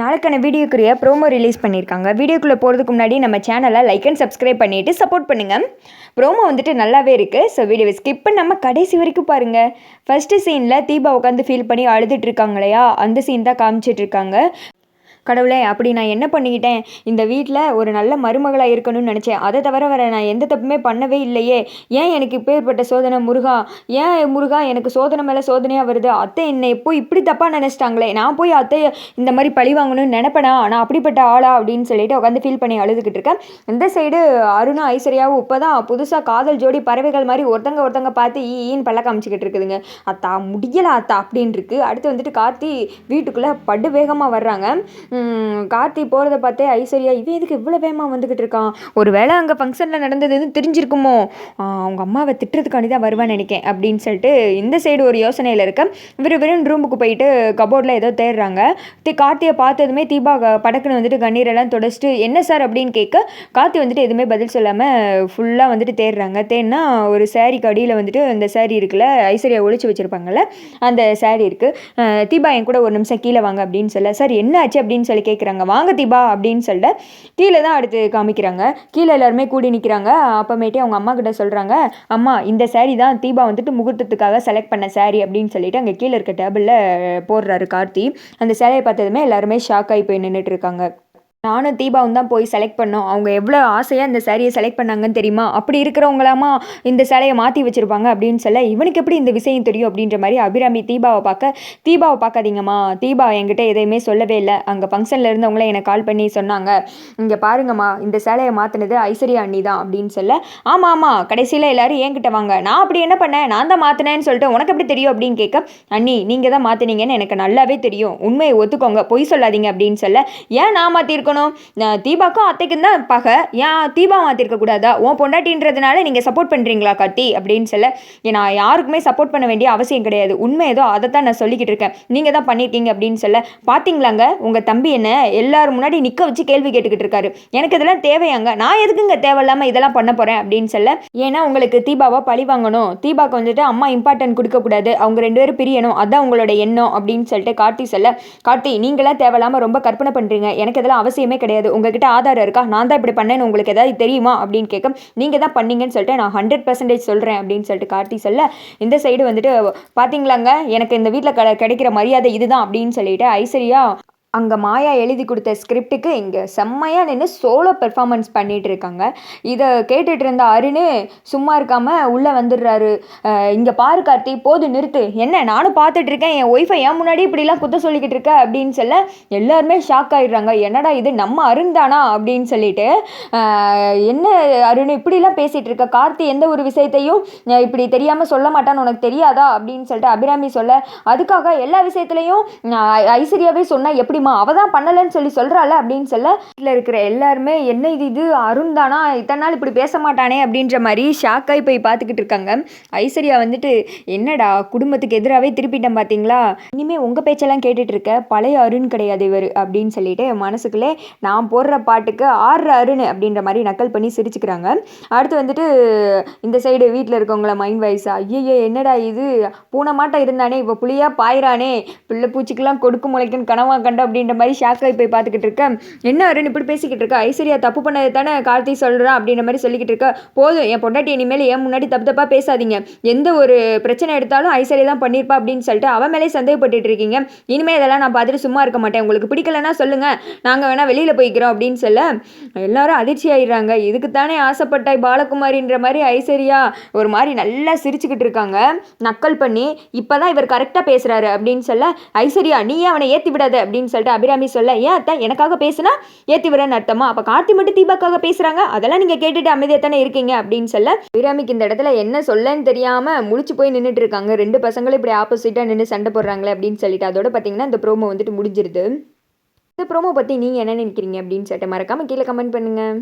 நாளைக்கான வீடியோக்குரிய promo release பண்ணியிருக்காங்க. வீடியோக்குள்ளே போகிறதுக்கு முன்னாடி நம்ம சேனலை லைக் அண்ட் சப்ஸ்கிரைப் பண்ணிவிட்டு சப்போர்ட் பண்ணுங்கள் ப்ரோமோ வந்துட்டு நல்லாவே இருக்குது ஸோ வீடியோவை ஸ்கிப் பண்ணாமல் கடைசி வரைக்கும் பாருங்கள் ஃபஸ்ட்டு சீனில் தீபா உட்காந்து ஃபீல் பண்ணி அழுதுட்டு இருக்காங்க இல்லையா? அந்த சீன் தான் காமிச்சிட்டு இருக்காங்க. கடவுளே அப்படி நான் என்ன பண்ணிக்கிட்டேன்? இந்த வீட்டில் ஒரு நல்ல மருமகளாக இருக்கணும்னு நினச்சேன். அதை தவிர வர நான் எந்த தப்புமே பண்ணவே இல்லையே. ஏன் எனக்கு இப்பேற்பட்ட சோதனை முருகா? ஏன் முருகா எனக்கு சோதனை மேலே சோதனையாக வருது? அத்தை என்னை எப்போ இப்படி தப்பாக நினச்சிட்டாங்களே? நான் போய் அத்தையை இந்த மாதிரி பழி வாங்கணும்னு நினப்பேனா? நான் அப்படிப்பட்ட ஆளா? அப்படின்னு சொல்லிட்டு உட்காந்து ஃபீல் பண்ணி அழுதுகிட்டு இருக்கேன். இந்த சைடு அருணா ஐஸ்வர்யாவும் இப்போ தான் புதுசாக காதல் ஜோடி பறவைகள் மாதிரி ஒருத்தங்க ஒருத்தங்க பார்த்து ஈன்னு பல்ல காமிச்சிக்கிட்டு இருக்குதுங்க. அத்தா முடியலை அத்தா அப்படின்னு இருக்கு. அடுத்து வந்துட்டு கார்த்தி வீட்டுக்குள்ளே படு வேகமாக வர்றாங்க. கார்த்தி போகிறத பார்த்தே ஐஸ்வர்யா இவன் எதுக்கு இவ்வளோ வேகமாக வந்துக்கிட்டு இருக்கான்? ஒரு வேளை அங்கே ஃபங்க்ஷனில் நடந்தது எதுவும் தெரிஞ்சிருக்குமோ? அவங்க அம்மாவை திட்டுறதுக்காண்டி தான் வருவான்னு நினைக்கேன் அப்படின்னு சொல்லிட்டு இந்த சைடு ஒரு யோசனையில் இருக்க. விறுவிறுன்னு ரூமுக்கு போயிட்டு கபோர்டில் ஏதோ தேடுறாங்க. தி கார்த்தியை பார்த்ததுமே தீபா க- படக்குன்னு வந்துட்டு கண்ணீரெல்லாம் தொடச்சிட்டு என்ன சார்? அப்படின்னு கேட்க கார்த்தி வந்துட்டு எதுவுமே பதில் சொல்லாமல் ஃபுல்லாக வந்துட்டு தேடுறாங்க. தேடினா ஒரு சாரிக்கு அடியில் வந்துட்டு அந்த சாரி இருக்குல்ல ஐஸ்வர்யா ஒழிச்சு வச்சுருப்பாங்கல்ல அந்த சாரி இருக்குது தீபா என் கூட ஒரு நிமிஷம் கீழே வாங்க அப்படின்னு சொல்ல சார் என்ன ஆச்சு? அப்படின்னு சொல்லி கேட்குறாங்க வாங்க தீபா அப்படின்னு சொல்லிட்டு கீழே தான் அடுத்து காமிக்கிறாங்க. கீழே எல்லாருமே கூடி நிற்கிறாங்க அப்பமேட்டே அவங்க அம்மா கிட்ட சொல்கிறாங்க அம்மா இந்த saree தான் தீபா வந்துட்டு முகூர்த்தத்துக்காக செலக்ட் பண்ண saree அப்படின்னு சொல்லிட்டு அங்கே கீழே இருக்க டேபிளில் போடுறாரு கார்த்தி. அந்த சேலையை பார்த்ததுமே எல்லாருமே ஷாக் ஆகி போய் நின்றுட்டு இருக்காங்க. நானும் தீபாவும் தான் போய் செலக்ட் பண்ணோம். அவங்க எவ்வளோ ஆசையாக இந்த சேரீயை செலக்ட் பண்ணாங்கன்னு தெரியுமா? அப்படி இருக்கிறவங்களாமா இந்த சேலையை மாற்றி வச்சுருப்பாங்க அப்படின்னு சொல்ல இவனுக்கு எப்படி இந்த விஷயம் தெரியும் அப்படின்ற மாதிரி அபிராமி தீபாவை பார்க்க தீபாவை பார்க்காதீங்கம்மா. தீபா என்கிட்ட எதையுமே சொல்லவே இல்லை. அங்கே ஃபங்க்ஷனில் இருந்தவங்களே எனக்கு கால் பண்ணி சொன்னாங்க. இங்கே பாருங்கம்மா இந்த சேலையை மாற்றினது ஐஸ்வர்யா அண்ணி தான் அப்படின்னு சொல்ல ஆமாம் ஆமாம் கடைசியில் எல்லோரும் என்கிட்ட வாங்க. நான் அப்படி என்ன பண்ணேன்? நான் தான் மாற்றினேன்னு சொல்லிட்டு உனக்கு எப்படி தெரியும் அப்படின்னு கேட்க அண்ணி நீங்கள் தான் மாற்றினீங்கன்னு எனக்கு நல்லாவே தெரியும். உண்மையை ஒத்துக்கோங்க பொய் சொல்லாதீங்க அப்படின்னு சொல்ல ஏன் நான் மாற்றிருக்கணும் தீபாக்கும் அத்தைக்கும் தான் பகை. ஏன் தீபா மாற்றிருக்க கூடாதா உன் பொண்டாட்டின்றதுனால நீங்கள் சப்போர்ட் பண்ணுறீங்களா கார்த்தி அப்படின்னு சொல்ல "ஏ, நான் யாருக்குமே சப்போர்ட் பண்ண வேண்டிய அவசியம் கிடையாது. உண்மை ஏதோ அதை தான் நான் சொல்லிக்கிட்டு இருக்கேன். நீங்கள் தான் பண்ணியிருக்கீங்க அப்படின்னு சொல்ல பார்த்தீங்களாங்க உங்கள் தம்பி என்ன எல்லாரும் முன்னாடி நிற்க வச்சு கேள்வி கேட்டுக்கிட்டு இருக்காரு. எனக்கு இதெல்லாம் தேவையாங்க. நான் எதுக்குங்க தேவையில்லாமல் இதெல்லாம் பண்ண போகிறேன் அப்படின்னு சொல்ல ஏன்னா உங்களுக்கு தீபாவை பழி வாங்கணும். தீபாவுக்கு வந்துட்டு அம்மா இம்பார்ட்டன்ட் கொடுக்கக்கூடாது. அவங்க ரெண்டு பேரும் பிரியணும். அதான் உங்களோட எண்ணம் அப்படின்னு சொல்லிட்டு கார்த்தி சொல்ல கார்த்தி நீங்களாம் தேவையில்லாமல் ரொம்ப கற்பனை பண்ணுறீங்க எனக்கு இதெல்லாம் அவசியம் கிடையாது. உங்ககிட்ட ஆதாரம் இருக்கா? நான் தான் இப்படி பண்ணேன்னு உங்களுக்கு ஏதாவது தெரியுமா? அப்படின்னு கேட்க நீங்கள் தான் பண்ணீங்கன்னு சொல்லிட்டு நான் ஹண்ட்ரட் பர்சன்டேஜ் சொல்கிறேன் அப்படின்னு சொல்லிட்டு கார்த்தி சொல்ல இந்த சைடு வந்துட்டு பார்த்தீங்களாங்க எனக்கு இந்த வீட்டில் கிடைக்கிற மரியாதை இதுதான் அப்படின்னு சொல்லிட்டு ஐஸ்வர்யா அங்கே மாயா எழுதி கொடுத்த ஸ்கிரிப்டுக்கு இங்கே செம்மையாக நின்று சோலோ பெர்ஃபார்மன்ஸ் பண்ணிகிட்டு இருக்காங்க. இதை கேட்டுட்டு இருந்த அருண் சும்மா இருக்காமல் உள்ளே வந்துடுறாரு. இங்கே பாரு கார்த்தி போது நிறுத்து. என்ன நானும் பார்த்துட்டு இருக்கேன். என் ஒய்ஃபை ஏன் முன்னாடி இப்படிலாம் குத்த சொல்லிக்கிட்டு இருக்க? அப்படின்னு சொல்ல எல்லாருமே ஷாக் ஆகிடுறாங்க என்னடா இது நம்ம அருண் தானா? அப்படின்னு சொல்லிட்டு என்ன அருண் இப்படிலாம் பேசிகிட்டு இருக்க? கார்த்தி எந்த ஒரு விஷயத்தையும் இப்படி தெரியாமல் சொல்ல மாட்டான்னு உனக்கு தெரியாதா? அப்படின்னு சொல்லிட்டு அபிராமி சொல்ல அதுக்காக எல்லா விஷயத்துலையும் ஐஸ்வர்யாவே சொன்னால் எப்படி முடியுமா? அவ தான் பண்ணலைன்னு சொல்லி சொல்கிறாள் அப்படின்னு சொல்ல வீட்டில் இருக்கிற எல்லாருமே என்ன இது இது? அருண் தானா? இத்தனை நாள் இப்படி பேச மாட்டானே? அப்படின்ற மாதிரி ஷாக்காகி போய் பார்த்துக்கிட்டு இருக்காங்க. ஐஸ்வர்யா வந்துட்டு என்னடா குடும்பத்துக்கு எதிராகவே திருப்பிட்டேன் பார்த்தீங்களா இனிமேல் உங்கள் பேச்செல்லாம் கேட்டுட்டு இருக்க பழைய அருண் கிடையாது இவர் அப்படின்னு சொல்லிட்டு மனசுக்குள்ளே நான் போடுற பாட்டுக்கு ஆடுற அருண் அப்படின்ற மாதிரி நக்கல் பண்ணி சிரிச்சுக்கிறாங்க. அடுத்து வந்துட்டு இந்த சைடு வீட்டில் இருக்கவங்கள மைண்ட் வைஸா ஐயோ என்னடா இது? பூனை மாட்டம் இருந்தானே இப்போ புளியாக பாயிறானே? பிள்ளை பூச்சிக்கெல்லாம் கொடுக்கு முளைக்குன்னு கனவா கண்ட அப்படின்ற மாதிரி ஷாக்காகி போய் பார்த்துக்கிட்டு இருக்க. என்ன அருண் இப்படி பேசிக்கிட்டு இருக்க? ஐஸ்வர்யா தப்பு பண்ணது தானே? கார்த்தி சொல்கிறான் அப்படின்ற மாதிரி சொல்லிக்கிட்டு இருக்க. போதும் என் பொண்டாட்டி இனிமேல் ஏன் முன்னாடி தப்பு தப்பாக பேசாதீங்க. எந்த ஒரு பிரச்சனை எடுத்தாலும் ஐஸ்வர்யா தான் பண்ணியிருப்பா அப்படின்னு சொல்லிட்டு அவன் மேலே சந்தேகப்பட்டு இருக்கீங்க. இனிமேல் இதெல்லாம் நான் பார்த்துட்டு சும்மா இருக்க மாட்டேன். உங்களுக்கு பிடிக்கலன்னா சொல்லுங்கள் நாங்கள் வேணால் வெளியில் போய்க்கிறோம் அப்படின்னு சொல்ல எல்லாரும் அதிர்ச்சி ஆயிடுறாங்க. இதுக்கு தானே ஆசைப்பட்டாய் பாலகுமாரின்ற மாதிரி ஐஸ்வர்யா ஒரு மாதிரி நல்லா சிரிச்சுக்கிட்டு இருக்காங்க. நக்கல் பண்ணி இப்போ தான் இவர் கரெக்டாக பேசுகிறாரு அப்படின்னு சொல்ல ஐஸ்வர்யா நீ அவனை ஏற்றி விடாத அப்படின்னு சொல்லிட்டு அபிராமி சொல்ல ஏன் அத்தை எனக்காக பேசுனா ஏற்றி விடுறேன்னு அர்த்தமா? அப்போ கார்த்தி மட்டும் தீபாக்காக பேசுகிறாங்க அதெல்லாம் நீங்கள் கேட்டுட்டு அமைதியாக தானே இருக்கீங்க? அப்படின்னு சொல்ல அபிராமிக்கு இந்த இடத்துல என்ன சொல்லன்னு தெரியாமல் முழிச்சு போய் நின்றுட்டு இருக்காங்க. ரெண்டு பசங்களும் இப்படி ஆப்போசிட்டாக நின்று சண்டை போடுறாங்களே அப்படின்னு சொல்லிட்டு அதோட பார்த்தீங்கன்னா இந்த ப்ரோமோ வந்துட்டு முடிஞ்சிருது. இந்த ப்ரோமோ பற்றி நீங்கள் என்ன நினைக்கிறீங்க அப்படின்னு சொல்லிட்டு மறக்காமல் கீழே கமெண்ட் பண்ணுங்கள்